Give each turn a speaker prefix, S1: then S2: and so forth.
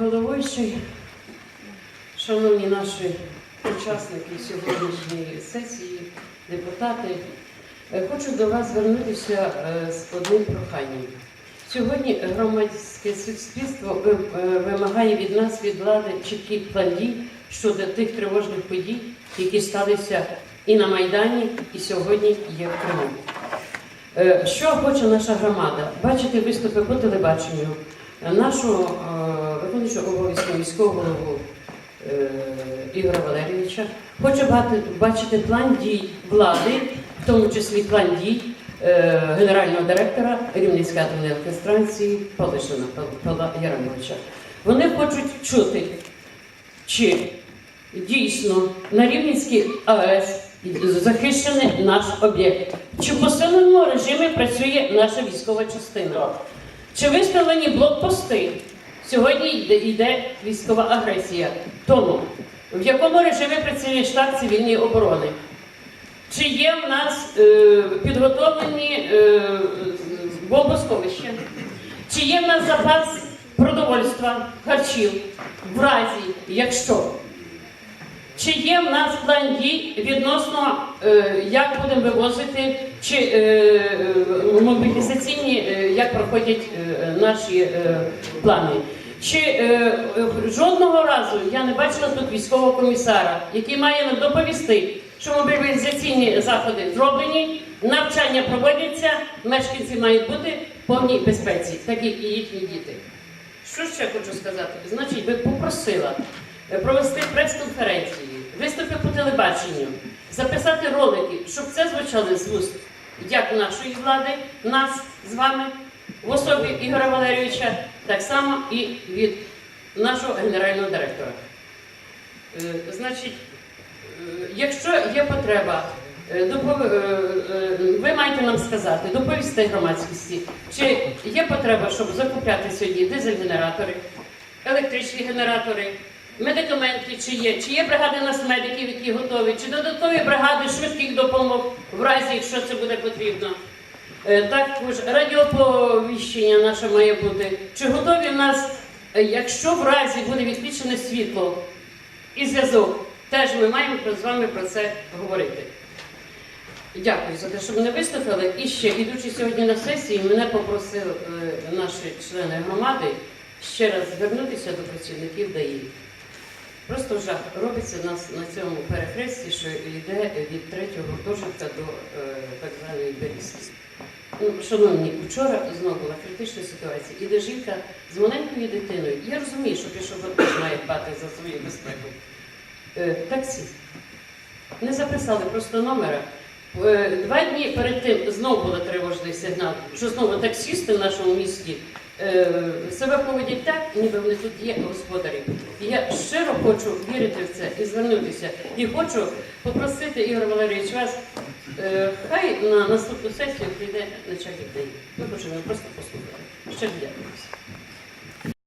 S1: Головуючий, шановні наші учасники сьогоднішньої сесії, депутати, е, хочу до вас звернутися е, з одним проханням. Сьогодні громадське суспільство е, вимагає від нас, від влади, чіткий план дій щодо тих тривожних подій, які сталися і на Майдані, і сьогодні є в Криму. Що хоче наша громада? Бачити виступи по телебаченню, нашого е, виконуючого обов'язку міського голову е, Ігоря Валерійовича. Хоче бачити план дій влади, в тому числі план дій е, генерального директора Рівненської атомної електростанції Палишина Павла Яремовича. Вони хочуть чути, чи дійсно на Рівненській АЕС захищений наш об'єкт. Чи в посиленому режимі працює наша військова частина? Чи виставлені блокпости? Сьогодні йде, військова агресія. Тому в якому режимі працює штаб цивільної оборони? Чи є в нас е, підготовлені е, бомбосховища? Чи є в нас запас продовольства, харчів в разі, якщо? Чи є в нас план дій відносно, е, як будемо вивозити, чи е, е, мобілізаційні, е, як проходять е, наші е, плани? Чи е, жодного разу я не бачила тут військового комісара, який має нам доповісти, що мобілізаційні заходи зроблені, навчання проводяться, мешканці мають бути в повній безпеці, так і їхні діти. Що ще хочу сказати? Значить, би попросила провести прес-конференції, виступи по телебаченню, записати ролики, щоб це звучало з вуст як нашої влади, нас з вами, в особі Ігоря Валерійовича, так само і від нашого генерального директора. Е, Значить, е, якщо є потреба, е, ви маєте нам сказати, доповісти громадськості, чи є потреба, щоб закупляти сьогодні дизель-генератори, електричні генератори, медикаменти, чи є, чи є бригади нас медиків, які готові, чи додаткові бригади швидких допомог в разі, якщо це буде потрібно. Е, Також радіоповіщення наше має бути. Чи готові в нас, е, якщо в разі буде відключене світло і зв'язок, теж ми маємо з вами про це говорити. Дякую за те, що мене вислухали. І ще, ідучи сьогодні на сесії, мене попросили е, наші члени громади ще раз звернутися до працівників ДАІ. Просто жах робиться у нас на цьому перехресті, що йде від третього гуртожитка до е, так званої Берізки. Ну, шановні, вчора знову була критична ситуація. Іде жінка з маленькою дитиною. Я розумію, що пішохід теж має дбати за свою безпеку. Е, таксі. Не записали просто номера. Е, Два дні перед тим знову був тривожний сигнал, що знову таксісти в нашому місті е, себе поводять так, ніби вони тут є господарі. Я щиро хочу вірити в це і звернутися. І хочу попросити Ігор Валерійович вас, е, хай на наступну сесію прийде начальник день. Ми хочемо просто послухати. Ще дякую.